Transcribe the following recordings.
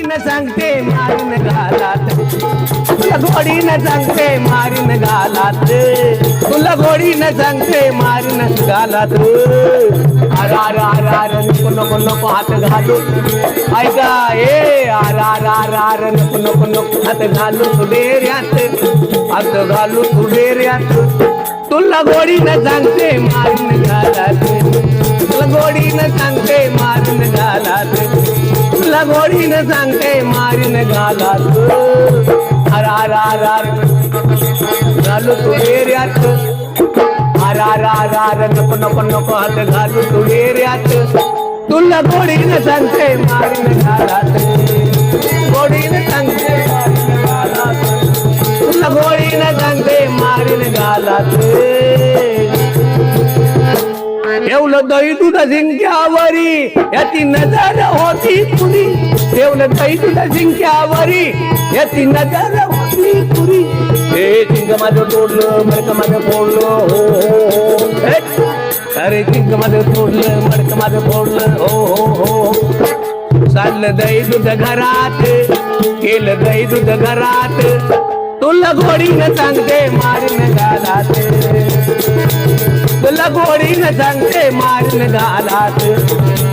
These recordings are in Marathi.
गोडीनं सांगते मारून घालात तुला गोडीनं सांगते मारून घालात तुला गोडीनं सांगते मारून घालात आर आर आर आर नको नको नको हात घालू. ऐका ए आर आर आर आर नको नको नको हात घालू तू हात घालू तू तुला गोडीनं सांगते मारून घालात तुला गोडीनं सांगते मारून घालात तुला गोडीनं सांगते मारून घालात अर आर आर आर घालू तू डेऱ्यात अर आर आर आर नको नको नको हात घालू तू डेऱ्यात तुला गोडीनं सांगते मारीन घालात गोडीनं सांगते मारून घालात तुला गोडीनं सांगते मारीन घालात ठेवलं दही दूध जिंक्यावरी. याची नजर होती पुरी ठेवलं दही दूध जिंक्यावरी. याची नजर होती पुरी हे झिंक माझं तोडलं मडक माझं फोडलं हो हो हो. अरे चिंक माझं तोडलं मडक माझं फोडलं हो हो हो. चाललं दही दूध घरात केलं दही दूध घरात. तुला गोडीनं सांगते मारून घालात तुला गोळीनं सांगते मारीन घालात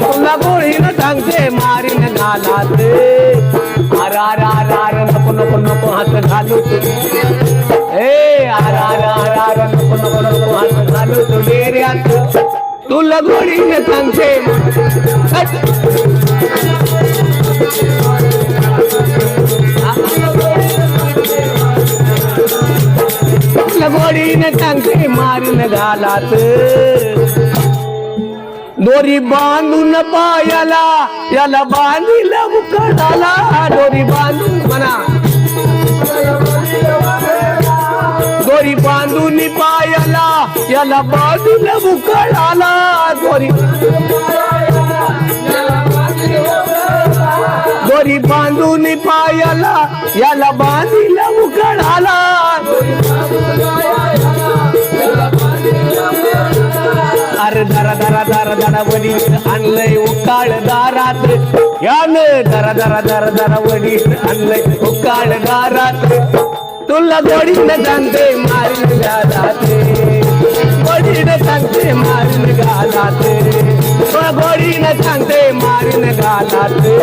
तुला गोळीनं सांगते मारीन घालात आर आर आर आर नको नको नको हात घालू ए आर आर आर आर नको नको नको हात घालू तू डेऱ्यात तुला गोळीनं सांगते तुला गोडीनं सांगते मारून घालात. दोरी बांधून पायाला याला बांधिला उकडाला दोरी बांधून म्हणा. दोरी बांधून पायाला याला बांधून उकडाला दरा दरा दरा दरवडी आणलंय उकाळ दारात यान दरा दरा दरा दरवडी आणलंय उकाळ दारात तुला गोडीनं सांगते मारून घालाते गोडीनं सांगते मारून गालाते तुला गोडीनं सांगते मारून घालाते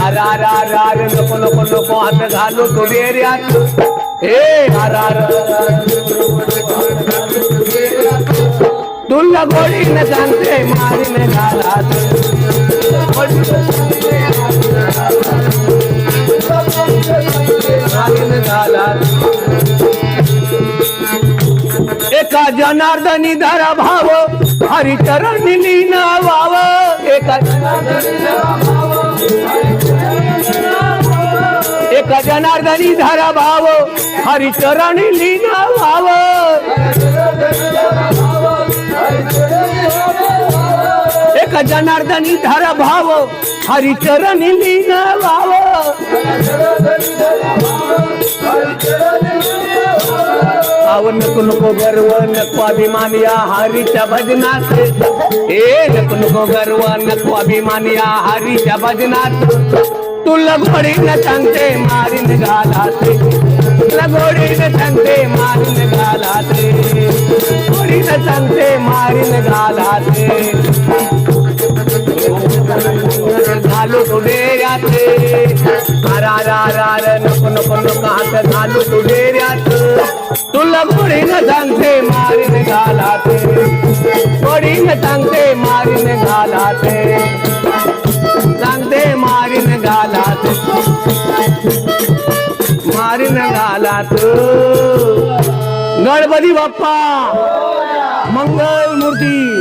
अरे अरे अरे नको नको नको हात घालू तो डेऱ्यात ए अरे अरे तुला गोडीनं सांगते मारीन एका जनार्दनी धरा भाव हरिचरणी लीन वाव. एका एका जनार्दनी धरा भाव हरिचरणी लीन वाव. जनार्दनी धर भाव हरिचरणी लीन भाव आव नको नको गर्व नको अभिमान या हरीच्या भजनात. ए नको नको गर्व नको अभिमान या हरीच्या भजनात. तुला घोडीनं सांगते मारीन घालाते तुला घोडीनं सांगते मारीन घालाते घोडीनं सांगते मारीन घालाते सांगते मारीन घालाते. घोडीनं सांगते मारीन घालाते. सांगते मारीन घालात. मारीन घालात. गणपती बाप्पा मंगल मूर्ती